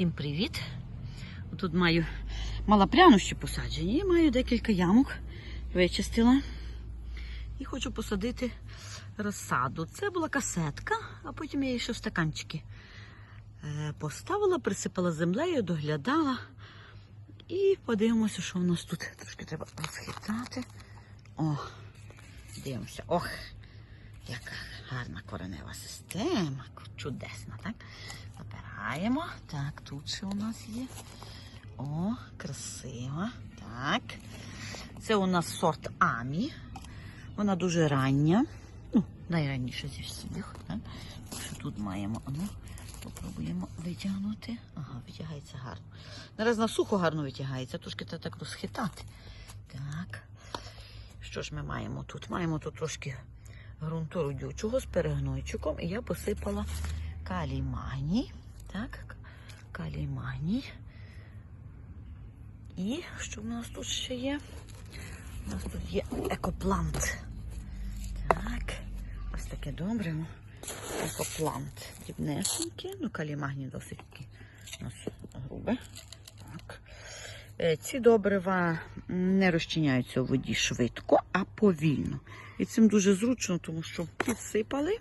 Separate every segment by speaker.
Speaker 1: Всім привіт! Тут маю мала прянощі посаджені і маю декілька ямок. Вичистила. І хочу посадити розсаду. Це була касетка, а потім я її ще в стаканчики е, поставила, присипала землею, доглядала. І подивимося, що в нас тут. Трошки треба розхитати. О, дивимося. Ох, яка гарна коренева система. Чудесна, так? Забираємо. Так, тут ще у нас є. О, красиво. Так. Це у нас сорт Амі. Вона дуже рання. Ну, найраніше зі всіх. Так? Що тут маємо? Ану, попробуємо витягнути. Ага, витягається гарно. Зараз на сухо гарно витягається, трошки треба так розхитати. Так. Що ж ми маємо тут? Маємо тут трошки ґрунту родючого з перегнойчиком. І я посипала калій магній. Так, калій магній. І що в нас тут ще є? У нас тут є екоплант. Так, ось таке добре. Екоплант. Дрібнесенький. Ну, калій магній досить таки у нас грубе. Так. Е, Ці добрива не розчиняються у воді швидко, а повільно. І цим дуже зручно, тому що підсипали.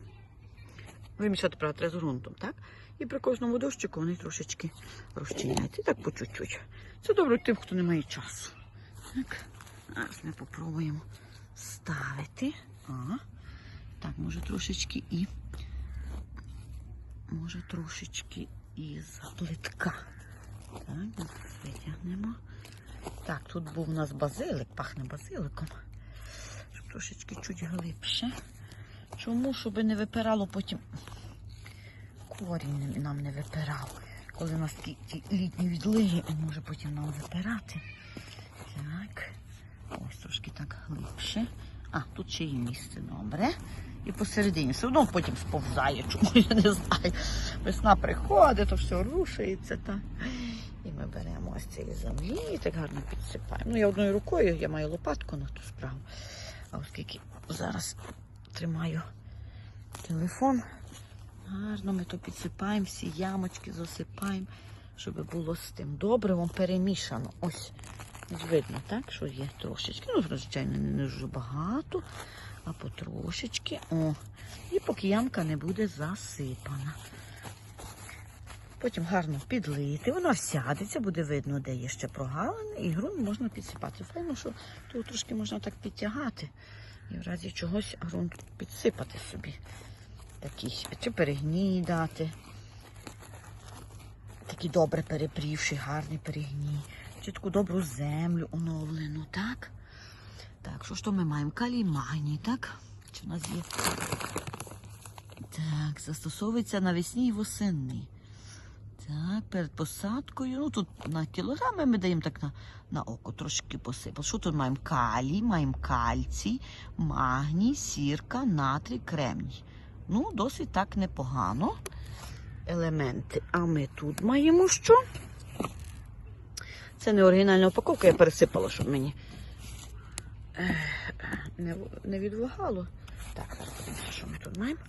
Speaker 1: Вимішати, правда, з ґрунтом, так? І при кожному дощику вони трошечки розчиняються. І так по чуть-чуть. Це добре тим, хто не має часу. Так. Зараз ми попробуємо ставити. А. Так, може трошечки і. Може трошечки і заплитка. Так, витягнемо. Так, тут був у нас базилик, пахне базиликом. Щоб трошечки чуть глибше. Чому? Щоб не випирало потім корінь нам не випирав. Коли у нас ті, ті літні відлиги, він може потім нам випирати. Так. Ось трошки так глибше. А, тут ще є місце добре. І посередині. Все одно потім сповзає, чому я не знаю. Весна приходить, то все рушується. Так. І ми беремо ось цієї землі і так гарно підсипаємо. Ну, я одною рукою, я маю лопатку на ту справу. А оскільки зараз тримаю телефон, гарно ми то підсипаємо, всі ямочки засипаємо, щоб було з тим добривом перемішано. Ось, видно, так, що є трошечки. Ну, звичайно, не дуже багато, а потрошечки. О. І поки ямка не буде засипана. Потім гарно підлити, вона сядеться, буде видно, де є ще прогалини, і ґрунт можна підсипати. Файно, що тут трошки можна так підтягати. І в разі чогось ґрунт підсипати собі. Такий, чи перегній дати. Такий добре перепрівший, гарний перегній. Чи таку добру землю оновлену, так? Так, що ж то ми маємо? Калій так? Чи в нас є? Так, застосовується навесні і восени. Так, перед посадкою. Ну тут на кілограми ми даємо так на, на око, трошки посипали. Що тут маємо? Калій, маємо кальцій, магній, сірка, натрій, кремній. Ну, досить так непогано. Елементи. А ми тут маємо що? Це не оригінальна упаковка, я пересипала, щоб мені не, не відвагало. Так, зараз що ми тут маємо.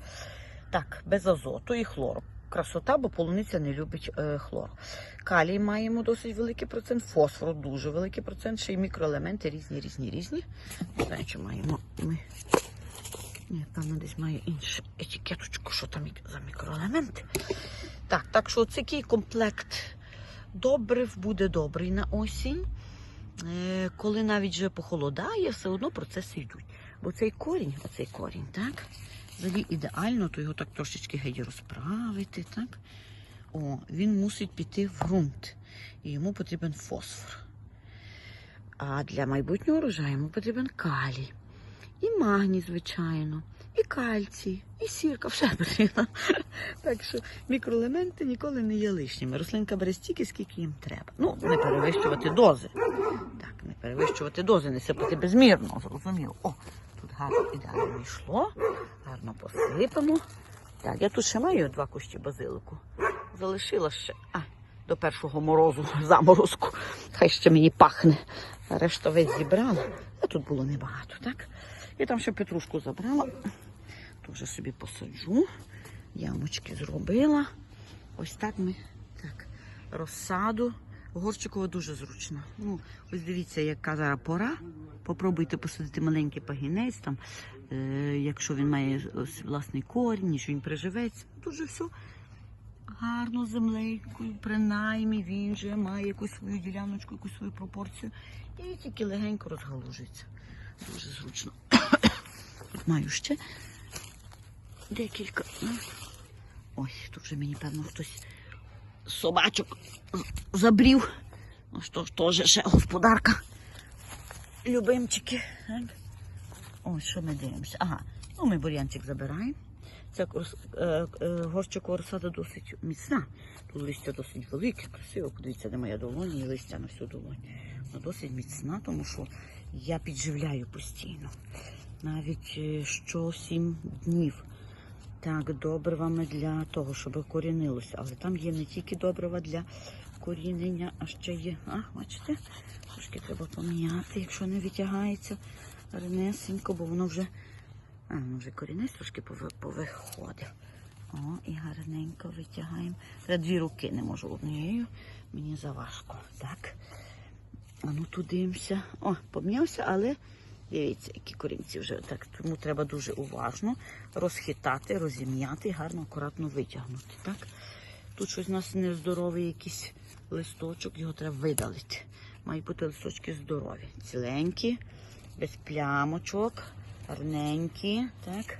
Speaker 1: Так, без азоту і хлору. Красота, бо полуниця не любить е, хлор. Калій маємо досить великий процент, фосфору дуже великий процент, ще й мікроелементи різні, різні, різні. Не знаю, чи маємо ми. Ні, певно, десь має іншу етикеточку, що там за мікроелементи. Так, так що такий комплект добрив буде добрий на осінь. Е, коли навіть вже похолодає, все одно процеси йдуть. Бо цей корінь, оцей корінь, так? Взагалі ідеально, то його так трошечки геть розправити, так? О, він мусить піти в ґрунт. І йому потрібен фосфор. А для майбутнього урожаю йому потрібен калій. І магній, звичайно, і кальцій, і сірка, все потрібно. Так що мікроелементи ніколи не є лишніми. Рослинка бере стільки, скільки їм треба. Ну, не перевищувати дози. Так, не перевищувати дози, не сипати безмірно, зрозуміло. О, гарно ідеально йшло. Гарно посипемо. Так, я тут ще маю два кущі базилику. Залишила ще а, до першого морозу, заморозку. Хай ще мені пахне. Решта весь зібрала. А тут було небагато, так? Я там ще петрушку забрала. Теж собі посаджу. Ямочки зробила. Ось так ми так розсаду. Горщикова дуже зручно. Ну, ось дивіться, яка зараз пора. Попробуйте посадити маленький пагінець, там, е, якщо він має власний корінь, що він приживеться. Дуже все гарно землею, принаймні він же має якусь свою діляночку, якусь свою пропорцію. І тільки легенько розгалужується. Дуже зручно. Маю ще декілька. Ой, тут вже мені, певно, хтось собачок забрів. Ну що ж, теж ще господарка. Любимчики. Ось що ми дивимося. Ага, ну ми бур'янчик забираємо. Ця корс- е, е, горщикова розсада досить міцна. Тут листя досить велике, красиво. Подивіться, де моя долоня і листя на всю долоню. Вона досить міцна, тому що я підживляю постійно. Навіть е, що сім днів. Так, добривами для того, щоб корінилося. Але там є не тільки добрива для корінення, а ще є. А, бачите? Трошки треба поміняти, якщо не витягається гарнесенько, бо воно вже. А, вже корінець трошки пови- повиходив. О, і гарненько витягаємо. Я дві руки не можу однією. Мені заважко. Так. А ну тут дивимося. О, пом'явся, але дивіться, які корінці вже так. Тому треба дуже уважно розхитати, розім'яти гарно, акуратно витягнути. Так? Тут щось у нас нездоровий якийсь листочок, його треба видалити. Мають бути листочки здорові. Ціленькі, без плямочок, гарненькі. Так?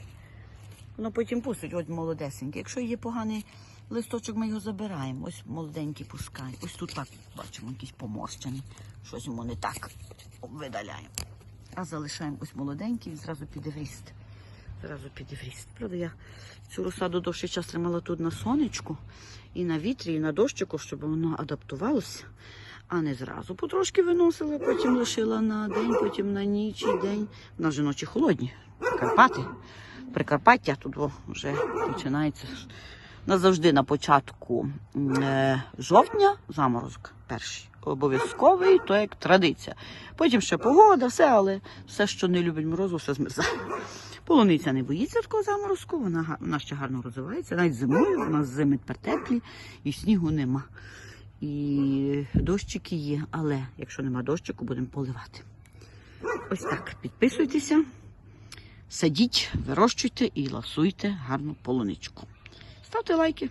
Speaker 1: Воно потім пустить, от молодесенький. Якщо є поганий листочок, ми його забираємо. Ось молоденький пускай. Ось тут так бачимо, якийсь поморщений. Щось йому не так видаляємо. А залишаємо ось молоденький, він зразу піде в ріст. Зразу піде. Правда, я цю розсаду довший час тримала тут на сонечку, і на вітрі, і на дощику, щоб воно адаптувалося, а не зразу. Потрошки виносила, потім лишила на день, потім на ніч і день. У нас же ночі холодні, Карпати. Прикарпаття тут вже починається. Назавжди на початку е, жовтня заморозок перший. Обов'язковий, то як традиція. Потім ще погода, все, але все, що не любить морозу, все змерзає. Полуниця не боїться такого заморозку, вона, вона ще гарно розвивається. Навіть зимою, у нас зими теплі, і снігу нема. І дощики є, але якщо нема дощику, будемо поливати. Ось так. Підписуйтеся, садіть, вирощуйте і ласуйте гарну полуничку. Ставте лайки.